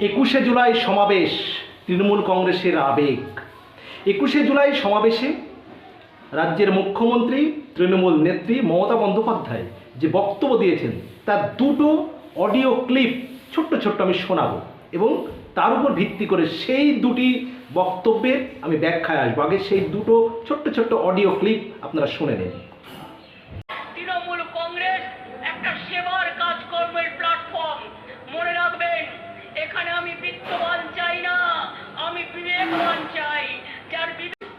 একুশে জুলাই সমাবেশ, তৃণমূল কংগ্রেসের আবেগ। একুশে জুলাই সমাবেশে রাজ্যের মুখ্যমন্ত্রী, তৃণমূল নেত্রী মমতা বন্দ্যোপাধ্যায় যে বক্তব্য দিয়েছেন, তার দুটো অডিও ক্লিপ ছোট্ট ছোট্ট আমি শোনাব এবং তার উপর ভিত্তি করে সেই দুটি বক্তব্যের আমি ব্যাখ্যায় আসব। আগে সেই দুটো ছোট্ট ছোট্ট অডিও ক্লিপ আপনারা শুনে নেন তৃণমূল কংগ্রেস একটা সেবার কাজকর্মের প্ল্যাটফর্ম মনে রাখবেন এখানে আমি বিত্তবান চাই না আমি বিবেকবান চাই যার বিবেক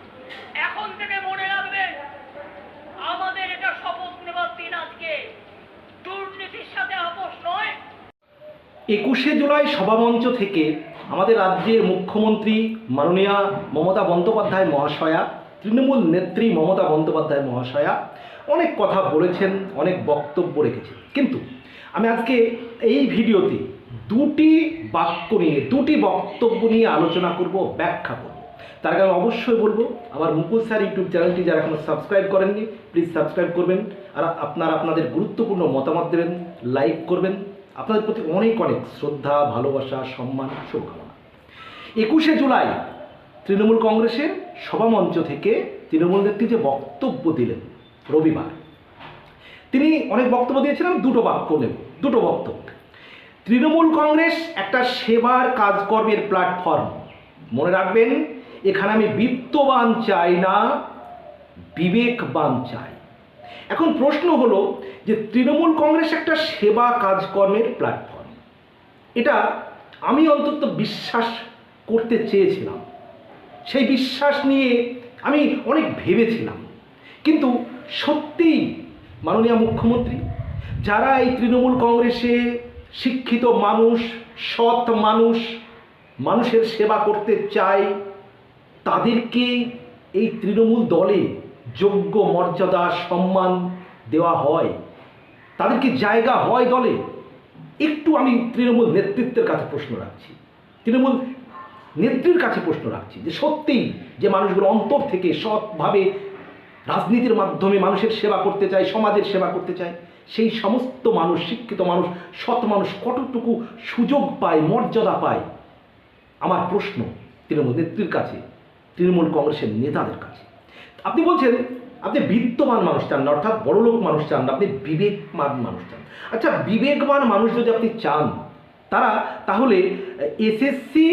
এখন থেকে মনে রাখবেন আমাদের এটা শপথ নেবার দিন আজকে দুর্নীতির সাথে আপোষ নয় একুশে জুলাই সভামঞ্চ থেকে আমাদের রাজ্যের মুখ্যমন্ত্রী মাননীয়া মমতা বন্দ্যোপাধ্যায় মহাশয়া, তৃণমূল নেত্রী মমতা বন্দ্যোপাধ্যায় মহাশয়া অনেক কথা বলেছেন, অনেক বক্তব্য রেখেছেন। কিন্তু আমি আজকে এই ভিডিওতে দুটি বাক্য নিয়ে, দুটি বক্তব্য নিয়ে আলোচনা করব, ব্যাখ্যা করব। তার আমি অবশ্যই বলব, আমার মুকুল স্যার ইউটিউব চ্যানেলটি যারা এখনও সাবস্ক্রাইব করেননি প্লিজ সাবস্ক্রাইব করবেন। আর আপনারা আপনাদের গুরুত্বপূর্ণ মতামত দেবেন লাইক করবেন। আপনাদের প্রতি অনেক অনেক শ্রদ্ধা, ভালোবাসা, সম্মান, শুভকামনা। একুশে জুলাই তৃণমূল কংগ্রেসের সভামঞ্চ থেকে তৃণমূল নেত্রী যে বক্তব্য দিলেন রবিবার, তিনি অনেক বক্তব্য দিয়েছিলেন, দুটো বাক্য নেব, দুটো বক্তব্য। তৃণমূল কংগ্রেস একটা সেবার কাজকর্মের প্ল্যাটফর্ম। মনে রাখবেন, এখানে আমি বিত্তবান চাই না, বিবেকবান চাই। এখন প্রশ্ন হলো যে তৃণমূল কংগ্রেস একটা সেবা কাজকর্মের প্ল্যাটফর্ম এটা আমি অন্তত বিশ্বাস করতে চেয়েছিলাম। সেই বিশ্বাস নিয়ে আমি অনেক ভেবেছিলাম। কিন্তু সত্যিই মাননীয় মুখ্যমন্ত্রী, যারা এই তৃণমূল কংগ্রেসে শিক্ষিত মানুষ, সৎ মানুষ, মানুষের সেবা করতে চায়, তাদেরকে এই তৃণমূল দলে যোগ্য মর্যাদা, সম্মান দেওয়া হয়। তাদেরকে জায়গা হয় দলে। একটু আমি তৃণমূল নেতৃত্বের কাছে প্রশ্ন রাখছি। তৃণমূল নেত্রীর কাছে প্রশ্ন রাখছি যে সত্যিই যে মানুষগুলো অন্তর থেকে সৎভাবে রাজনীতির মাধ্যমে মানুষের সেবা করতে চায়, সমাজের সেবা করতে চায়, সেই সমস্ত মানুষ, শিক্ষিত মানুষ, সৎ মানুষ কতটুকু সুযোগ পায়, মর্যাদা পায়? আমার প্রশ্ন তৃণমূল নেত্রীর কাছে, তৃণমূল কংগ্রেসের নেতাদের কাছে। আপনি বলছেন, আপনি বিত্তবান মানুষ চান না, অর্থাৎ বড়লোক মানুষ চান না, আপনি বিবেকবান মানুষ চান। আচ্ছা বিবেকবান মানুষ যদি আপনি চান, তারা তাহলে এসএসসি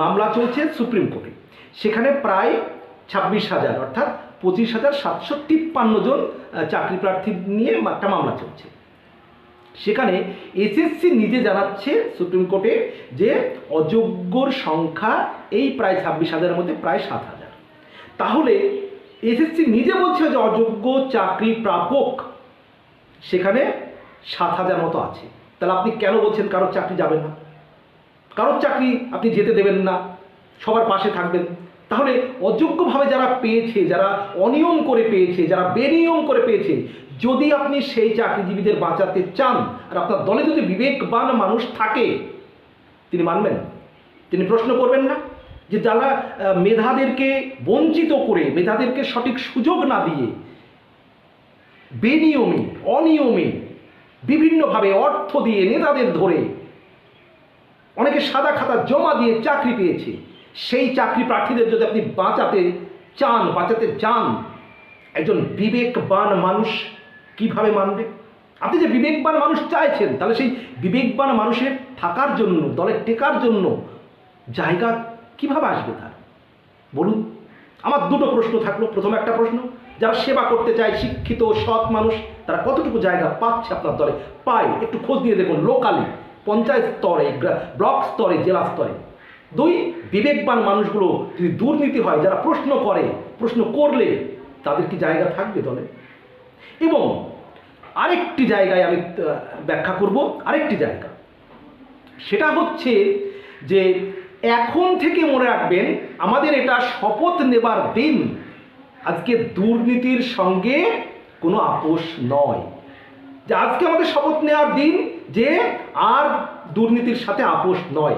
মামলা চলছে সুপ্রিম কোর্টে। সেখানে প্রায় ছাব্বিশ হাজার, অর্থাৎ পঁচিশ হাজার সাতশো তিপ্পান্ন জন চাকরি প্রার্থী নিয়ে একটা মামলা চলছে। সেখানে এসএসসি নিজে জানাচ্ছে সুপ্রিম কোর্টে যে অযোগ্যর সংখ্যা এই প্রায় ছাব্বিশ হাজারের মধ্যে প্রায় সাত হাজার। তাহলে এসএসসি নিজে বলছে যে অযোগ্য চাকরি প্রাপক। সেখানে সাত হাজার মতো আছে। তাহলে আপনি কেন বলছেন কারোর চাকরি যাবে না? কারোর চাকরি আপনি যেতে দেবেন না, সবার পাশে থাকবেন। তাহলে অযোগ্যভাবে যারা পেয়েছে, যারা অনিয়ম করে পেয়েছে, যারা বেনিয়ম করে পেয়েছে, যদি আপনি সেই চাকরিজীবীদের বাঁচাতে চান, আর আপনার দলে যদি বিবেকবান মানুষ থাকে, তিনি মানবেন? তিনি প্রশ্ন করবেন না? যে যারা মেধাদেরকে বঞ্চিত করে, মেধাদেরকে সঠিক সুযোগ না দিয়ে বেনিয়মে, অনিয়মে বিভিন্নভাবে অর্থ দিয়ে নেতাদের ধরে অনেকে সাদা খাতা জমা দিয়ে চাকরি পেয়েছে, সেই চাকরি প্রার্থীদের যদি আপনি বাঁচাতে চান বাঁচাতে চান একজন বিবেকবান মানুষ কীভাবে মানবে? আপনি যে বিবেকবান মানুষ চাইছেন, তাহলে সেই বিবেকবান মানুষের থাকার জন্য দলের টেকার জন্য জায়গা কীভাবে আসবে তার? বলুন। আমার দুটো প্রশ্ন থাকল। প্রথম একটা প্রশ্ন, যারা সেবা করতে চায়, শিক্ষিত, সৎ মানুষ, তারা কতটুকু জায়গা পাচ্ছে আপনার দলে? পায় একটু খোঁজ নিয়ে দেখুন। লোকালি পঞ্চায়েত স্তরে ব্লক স্তরে, জেলা স্তরে। দুই, বিবেকবান মানুষগুলো যদি দুর্নীতি হয়, যারা প্রশ্ন করে, প্রশ্ন করলে তাদের কি জায়গা থাকবে দলে? এবং আরেকটি জায়গায় আমি ব্যাখ্যা করব। আরেকটি জায়গা। সেটা হচ্ছে যে এখন থেকে মনে রাখবেন, আমাদের এটা শপথ নেবার দিন। আজকে দুর্নীতির সঙ্গে কোনো আপোষ নয়। যে আজকে আমাদের শপথ নেওয়ার দিন, যে আর দুর্নীতির সাথে আপোষ নয়।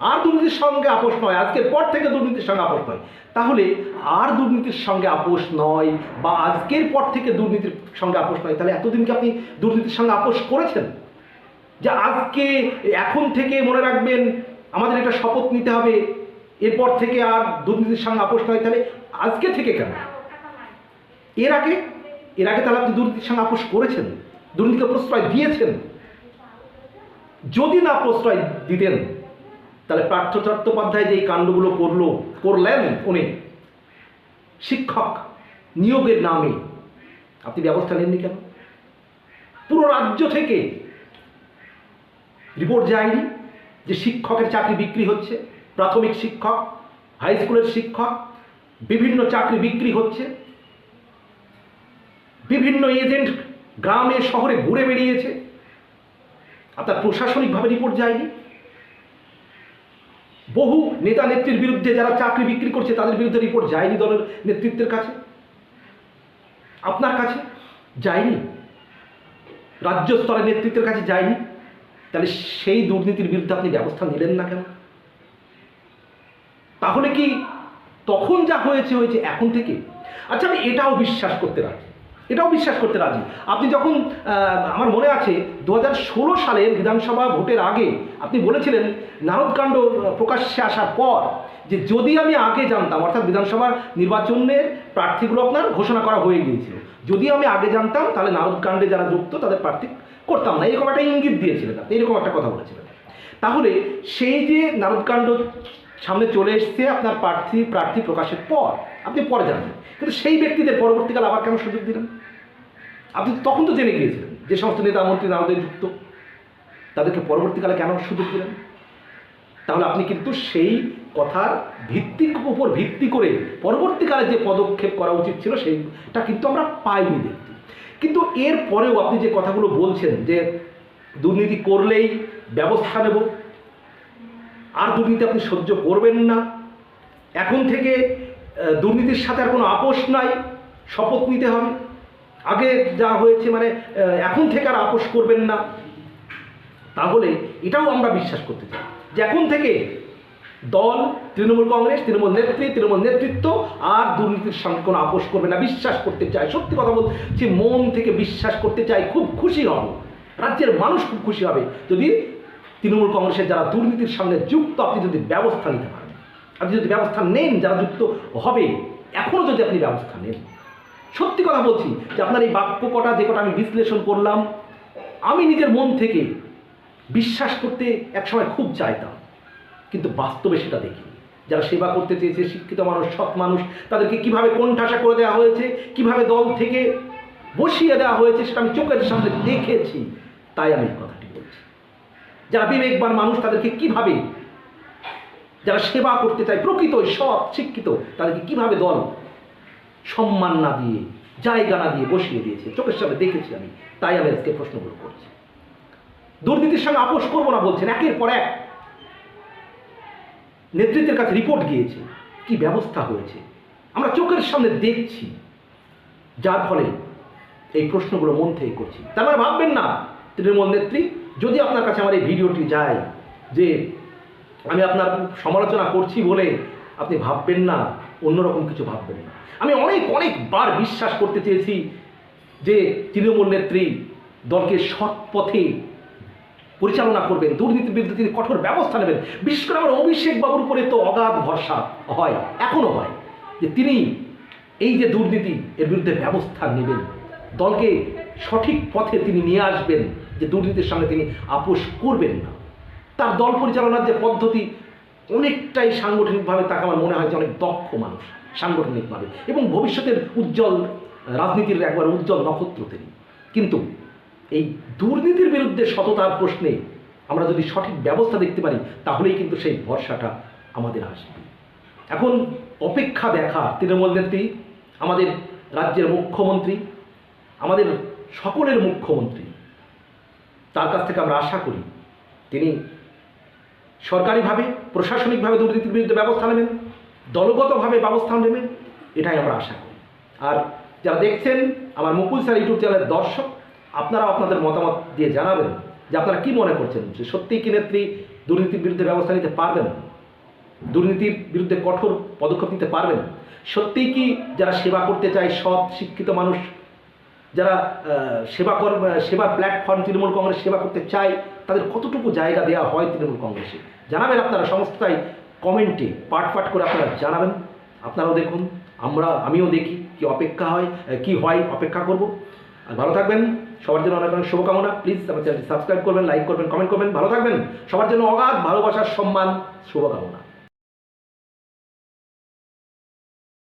আর দুর্নীতির সঙ্গে আপোষ নয়, আজকের পর থেকে দুর্নীতির সঙ্গে আপোষ নয়। তাহলে আর দুর্নীতির সঙ্গে আপোষ নয় বা আজকের পর থেকে দুর্নীতির সঙ্গে আপোষ নয়, তাহলে এতদিন কি আপনি দুর্নীতির সঙ্গে আপোষ করেছেন? যে আজকে, এখন থেকে মনে রাখবেন আমাদের একটা শপথ নিতে হবে। এরপর থেকে আর দুর্নীতির সঙ্গে আপোষ নয়। তাহলে আজকে থেকে কেন? এর আগে? এর আগে তাহলে আপনি দুর্নীতির সঙ্গে আপোষ করেছেন? দুর্নীতিকে প্রশ্রয় দিয়েছেন? যদি না প্রশ্রয় দিতেন, তাহলে পার্থ চট্টোপাধ্যায় যে এই কাণ্ডগুলো করল, করলেন উনি। শিক্ষক নিয়োগের নামে। আপনি ব্যবস্থা নেননি কেন? পুরো রাজ্য থেকে রিপোর্ট যায়নি। যে শিক্ষকের চাকরি বিক্রি হচ্ছে, প্রাথমিক শিক্ষক হাই স্কুলের শিক্ষক, বিভিন্ন চাকরি বিক্রি হচ্ছে, বিভিন্ন এজেন্ট গ্রামে, শহরে ঘুরে বেরিয়েছে আপনার প্রশাসনিকভাবে রিপোর্ট যায়নি। বহু নেতা নেত্রীর বিরুদ্ধে যারা চাকরি বিক্রি করছে, তাদের বিরুদ্ধে রিপোর্ট যায়নি দলের নেতৃত্বের কাছে। আপনার কাছে যায়নি? রাজ্য স্তরের নেতৃত্বের কাছে যায়নি? তাহলে সেই দুর্নীতির বিরুদ্ধে আপনি ব্যবস্থা নিলেন না কেন? তাহলে কি তখন যা হয়েছে হয়েছে এখন থেকে? আচ্ছা আমি এটাও বিশ্বাস করতে রাজি। এটাও বিশ্বাস করতে রাজি। আপনি যখন আমার মনে আছে দু হাজার ষোলো সালে বিধানসভা ভোটের আগে আপনি বলেছিলেন নারদকাণ্ড প্রকাশ্যে আসার পর যে যদি আমি আগে জানতাম, অর্থাৎ বিধানসভার নির্বাচনের প্রার্থীগুলো আপনার ঘোষণা করা হয়ে গিয়েছিল যদি আমি আগে জানতাম, তাহলে নারদকাণ্ডে যারা যুক্ত, তাদের প্রার্থী করতাম না। এরকম একটা ইঙ্গিত দিয়েছিলেন এরকম একটা কথা বলেছিলেন তাহলে সেই যে নারদকাণ্ড সামনে চলে এসছে আপনার প্রার্থী প্রার্থী প্রকাশের পর, আপনি পরে জানবেন। কিন্তু সেই ব্যক্তিদের পরবর্তীকালে আবার কেন সুযোগ দিলেন? আপনি তখন তো জেনে গিয়েছিলেন যে সমস্ত নেতা মন্ত্রী নারদের যুক্ত। তাদেরকে পরবর্তীকালে কেন সুযোগ দিলেন? তাহলে আপনি কিন্তু সেই কথার ভিত্তিক উপর ভিত্তি করে পরবর্তীকালে যে পদক্ষেপ করা উচিত ছিল সেইটা কিন্তু আমরা পাইনি দেখতে। কিন্তু এর পরেও আপনি যে কথাগুলো বলছেন যে দুর্নীতি করলেই ব্যবস্থা নেব, আর দুর্নীতি আপনি সহ্য করবেন না, এখন থেকে দুর্নীতির সাথে আর কোনো আপোষ নাই, শপথ নিতে হবে। আগে যা হয়েছে মানে এখন থেকে আর আপোষ করবেন না। তাহলে এটাও আমরা বিশ্বাস করতে চাই। যে এখন থেকে দল, তৃণমূল কংগ্রেস, তৃণমূল নেত্রী, তৃণমূল নেতৃত্ব, আর দুর্নীতির সঙ্গে কোনো আপোষ করবে না, বিশ্বাস করতে চাই। সত্যি কথা বলছি মন থেকে বিশ্বাস করতে চাই, খুব খুশি হন রাজ্যের মানুষ খুব খুশি হবে যদি তৃণমূল কংগ্রেসের যারা দুর্নীতির সঙ্গে যুক্ত, আপনি যদি ব্যবস্থা নিতে পারেন। আপনি যদি ব্যবস্থা নেন, যারা যুক্ত হবে এখনও যদি আপনি ব্যবস্থা নেন। সত্যি কথা বলছি, যে আপনার এই বাক্য কটা, যে কটা আমি বিশ্লেষণ করলাম, আমি নিজের মন থেকে বিশ্বাস করতে একসময় খুব চাইতাম। কিন্তু বাস্তবে সেটা দেখি যারা সেবা করতে চেয়েছে, শিক্ষিত মানুষ, সৎ মানুষ, তাদেরকে কীভাবে কোণঠাসা করে দেওয়া হয়েছে, কীভাবে দল থেকে বসিয়ে দেওয়া হয়েছে, সেটা আমি চোখের সামনে দেখেছি, তাই আমি কথাটি বলছি। যারা বিবেকবান মানুষ, তাদেরকে কীভাবে যারা সেবা করতে চায়, প্রকৃত, সৎ, শিক্ষিত, তাদেরকে কীভাবে দল সম্মান না দিয়ে, জায়গা না দিয়ে বসিয়ে দিয়েছে, চোখের সামনে দেখেছি আমি, তাই আমি আজকে প্রশ্নগুলো করছি। দুর্নীতির সঙ্গে আপোষ করব না বলছেন, একের পর এক। নেতৃত্বের কাছে রিপোর্ট গিয়েছে। কি ব্যবস্থা হয়েছে? আমরা চোখের সামনে দেখছি। যার ফলে এই প্রশ্নগুলো মন থেকে করছি। তার মানে ভাববেন না, তৃণমূল নেত্রী, যদি আপনার কাছে আমার এই ভিডিওটি যায় যে আমি আপনার সমালোচনা করছি বলে আপনি ভাববেন না, অন্যরকম কিছু ভাববেন না। আমি অনেক, অনেকবার বিশ্বাস করতে চেয়েছি যে তৃণমূল নেত্রী দলকে সৎ পথে পরিচালনা করবেন দুর্নীতির বিরুদ্ধে তিনি কঠোর ব্যবস্থা নেবেন। বিশেষ করে আমার অভিষেক বাবুর উপরে তো অগাধ ভরসা হয়, এখনও হয় যে তিনি এই যে দুর্নীতি, এর বিরুদ্ধে ব্যবস্থা নেবেন। দলকে সঠিক পথে তিনি নিয়ে আসবেন যে দুর্নীতির সঙ্গে তিনি আপোষ করবেন না। তার দল পরিচালনার যে পদ্ধতি, অনেকটাই সাংগঠনিকভাবে তাকে আমার মনে হয় যে অনেক দক্ষ মানুষ, সাংগঠনিকভাবে। এবং ভবিষ্যতের উজ্জ্বল রাজনীতির একবার উজ্জ্বল নক্ষত্র তিনি। কিন্তু এই দুর্নীতির বিরুদ্ধে সততার প্রশ্নে আমরা যদি সঠিক ব্যবস্থা দেখতে পারি, তাহলেই কিন্তু সেই ভরসাটা আমাদের আসবে। এখন অপেক্ষা দেখা তৃণমূল নেত্রী, আমাদের রাজ্যের মুখ্যমন্ত্রী, আমাদের সকলের মুখ্যমন্ত্রী। তার কাছ থেকে আমরা আশা করি তিনি সরকারিভাবে, প্রশাসনিকভাবে দুর্নীতির বিরুদ্ধে ব্যবস্থা নেবেন, দলগতভাবে ব্যবস্থা নেবেন, এটাই আমরা আশা করি। আর যারা দেখছেন আমার মুকুল স্যার ইউটিউব চ্যানেলের দর্শক আপনারাও আপনাদের মতামত দিয়ে জানাবেন যে আপনারা কি মনে করছেন? যে সত্যিই কি নেত্রী দুর্নীতির বিরুদ্ধে ব্যবস্থা নিতে পারবেন? দুর্নীতির বিরুদ্ধে কঠোর পদক্ষেপ নিতে পারবেন? সত্যিই কি যারা সেবা করতে চায় সৎ, শিক্ষিত মানুষ, যারা সেবা কর সেবার প্ল্যাটফর্ম তৃণমূল কংগ্রেস সেবা করতে চায়, তাদের কতটুকু জায়গা দেওয়া হয় তৃণমূল কংগ্রেসে? জানাবেন আপনারা সমস্তটাই কমেন্টে পাট পাট করে আপনারা জানাবেন। আপনারাও দেখুন, আমরা, আমিও দেখি কি অপেক্ষা হয়, কি হয়, অপেক্ষা করব। আর ভালো থাকবেন। সবার জন্য অনেক অনেক শুভকামনা। প্লিজ আমার চ্যানেলটি সাবস্ক্রাইব করবেন লাইক করবেন কমেন্ট করবেন। ভালো থাকবেন। সবার জন্য অগাধ ভালোবাসার সম্মান, শুভকামনা।